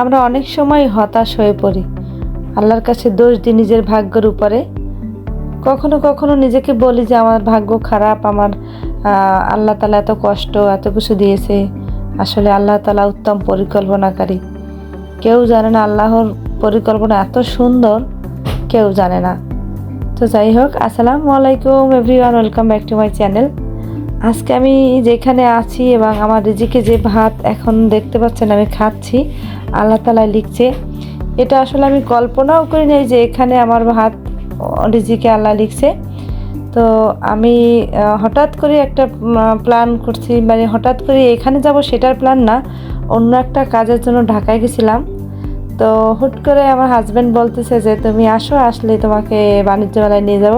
আমরা অনেক সময় হতাশ হয়ে পড়ি। আল্লাহর কাছে দোষ দিই নিজের ভাগ্যের উপরে। কখনো কখনো নিজেকে বলি যে, আমার ভাগ্য খারাপ, আমার আল্লাহ তালা এত কষ্ট, এত কিছু দিয়েছে। আসলে আল্লাহ তালা উত্তম পরিকল্পনাকারী। কেউ জানে না আল্লাহর পরিকল্পনা এত সুন্দর, কেউ জানে না। তো যাই হোক, আসসালামু আলাইকুম everyone, welcome back to my channel. আজকে আমি যেখানে আছি এবং আমার রিজিকে যে ভাত এখন দেখতে পাচ্ছেন আমি খাচ্ছি আল্লাহ তালা লিখছে। এটা আসলে আমি কল্পনাও করি নাই যে এখানে আমার ভাত রিজিকে আল্লাহ লিখছে। তো আমি হঠাৎ করে একটা প্ল্যান করছি মানে হঠাৎ করে এখানে যাব সেটার প্ল্যান না, অন্য একটা কাজের জন্য ঢাকায় গেছিলাম। তো হুট করে আমার হাজব্যান্ড বলতেছে যে, তুমি আসো, আসলে তোমাকে বাণিজ্য মেলায় নিয়ে যাব।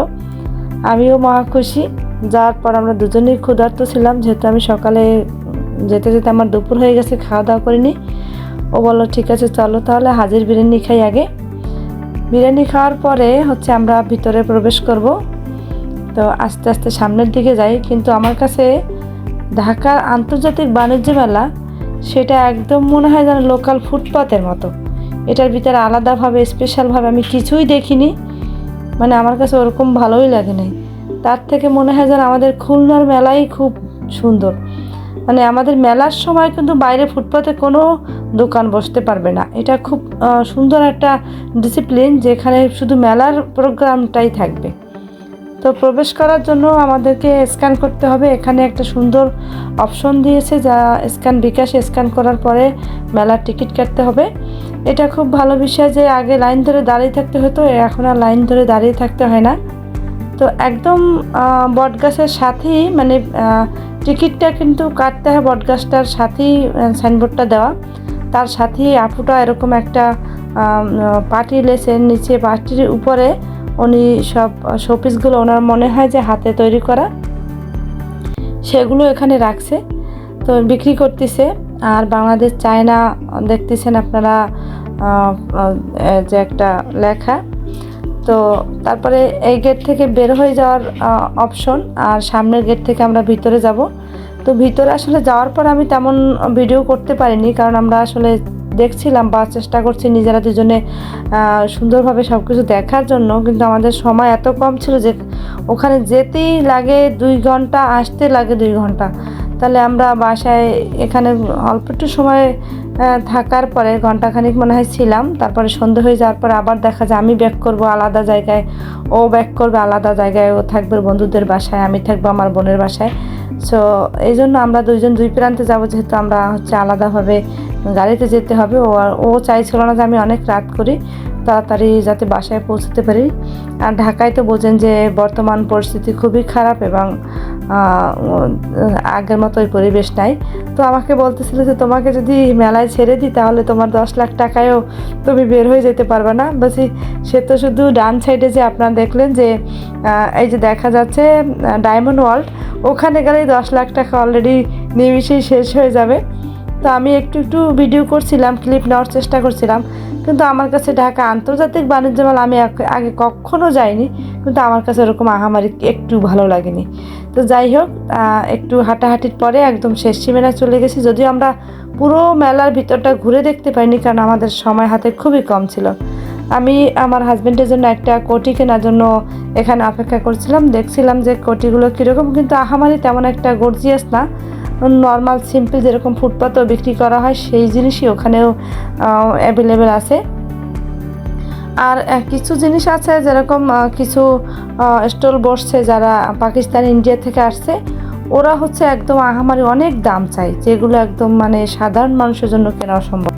আমিও মহা খুশি। যাওয়ার পর আমরা দুজনেই ক্ষুধার্ত ছিলাম, যেহেতু আমি সকালে যেতে যেতে আমার দুপুর হয়ে গেছে খাওয়া দাওয়া করিনি। ও বলল, ঠিক আছে, চলো তাহলে হাজির বিরিয়ানি খাই আগে। বিরিয়ানি খাওয়ার পরে হচ্ছে আমরা ভিতরে প্রবেশ করব। তো আস্তে আস্তে সামনের দিকে যাই, কিন্তু আমার কাছে ঢাকার আন্তর্জাতিক বাণিজ্য মেলা, সেটা একদম মনে হয় যেন লোকাল ফুটপাতের মতো। এটার ভিতরে আলাদাভাবে স্পেশালভাবে আমি কিছুই দেখিনি। মানে আমার কাছে ওরকম ভালোই লাগে নাই তার থেকে মনে হয় যেন আমাদের খুলনার মেলাই খুব সুন্দর। মানে আমাদের মেলার সময় কিন্তু বাইরে ফুটপাতে কোনো দোকান বসতে পারবে না। এটা খুব সুন্দর একটা ডিসিপ্লিন যেখানে শুধু মেলার প্রোগ্রামটাই থাকবে। তো প্রবেশ করার জন্য আমাদেরকে স্ক্যান করতে হবে। এখানে একটা সুন্দর অপশন দিয়েছে যা স্ক্যান বিকাশে স্ক্যান করার পরে মেলার টিকিট কাটতে হবে। এটা খুব ভালো বিষয় যে আগে লাইন ধরে দাঁড়িয়ে থাকতে হতো, এখন আর লাইন ধরে দাঁড়িয়ে থাকতে হয় না। তো একদম বটগাছের সাথেই মানে টিকিটটা কিন্তু কাটতে হয় বটগাছটার সাথেই সাইনবোর্ডটা দেওয়া। তার সাথেই আপুটা এরকম একটা পার্টি লেসের নিচে পার্টির উপরে উনি সব শোপিসগুলো ওনার মনে হয় যে হাতে তৈরি করা। সেগুলো এখানে রাখছে। তো বিক্রি করতেছে। আর বাংলাদেশ, চায়না, দেখতেছেন আপনারা যে একটা লেখা। তো তারপরে এই গেট থেকে বের হয়ে যাওয়ার অপশন আর সামনের গেট থেকে আমরা ভিতরে যাব। তো ভিতরে আসলে যাওয়ার পর আমি তেমন ভিডিও করতে পারিনি, কারণ আমরা আসলে দেখছিলাম বা চেষ্টা করছি নিজেরা দুজনে সুন্দরভাবে সব কিছু দেখার জন্য, কিন্তু আমাদের সময় এত কম ছিল যে ওখানে যেতেই লাগে দুই ঘণ্টা, আসতে লাগে দুই ঘণ্টা। তাহলে আমরা বাসায় এখানে অল্প একটু সময় থাকার পরে ঘন্টাখানিক মনে হয় ছিলাম। তারপরে সন্ধে হয়ে যাওয়ার পর আবার দেখা যায় আমি ব্যাক করব আলাদা জায়গায়। ও ব্যাক করবে আলাদা জায়গায়, ও থাকবে বন্ধুদের বাসায়, আমি থাকব আমার বোনের বাসায়। সো এই জন্য আমরা দুইজন দুই প্রান্তে যাব, যেহেতু আমরা হচ্ছে আলাদাভাবে গাড়িতে যেতে হবে। ও আর- ও চাইছিল না যে আমি অনেক রাত করি, তাড়াতাড়ি যাতে বাসায় পৌঁছতে পারি। আর ঢাকায় তো বোঝেন যে বর্তমান পরিস্থিতি খুবই খারাপ এবং আগের মতো ওই পরিবেশ নাই। তো আমাকে বলতেছিল যে, তোমাকে যদি মেলায় ছেড়ে দিই, তাহলে তোমার দশ লাখ টাকায়ও তুমি বের হয়ে যেতে পারবে না। বলছি, সে তো শুধু ডান সাইডে যে আপনারা দেখলেন যে এই যে দেখা যাচ্ছে ডায়মন্ড ওয়ার্ল্ড, ওখানে গেলেই দশ লাখ টাকা অলরেডি নিমিশেই শেষ হয়ে যাবে। তো আমি একটু একটু ভিডিও করছিলাম ক্লিপ নেওয়ার চেষ্টা করছিলাম। কিন্তু আমার কাছে ঢাকা আন্তর্জাতিক বাণিজ্য মেলা, আমি আগে কখনো যাইনি। কিন্তু আমার কাছে ওরকম আহামারি একটু ভালো লাগেনি। তো যাই হোক একটু হাঁটাহাঁটির পরে একদম শেষ সীমানা চলে গেছি। যদিও আমরা পুরো মেলার ভিতরটা ঘুরে দেখতে পাইনি, কারণ আমাদের সময় হাতে খুবই কম ছিল। আমি আমার হাজব্যান্ডের জন্য একটা কোটি কেনার জন্য এখানে অপেক্ষা করছিলাম। দেখছিলাম যে কোটিগুলো কীরকম, কিন্তু আহামারি তেমন একটা গর্জিয়াস না। নর্মাল সিম্পল যেরকম ফুটপাতেও বিক্রি করা হয়, সেই জিনিসই ওখানেও অ্যাভেলেবেল আছে। আর কিছু জিনিস আছে যেরকম কিছু স্টল বসছে যারা পাকিস্তান, ইন্ডিয়া থেকে আসছে। ওরা হচ্ছে একদম আহামারি অনেক দাম চাই যেগুলো একদম মানে সাধারণ মানুষের জন্য কেনা অসম্ভব।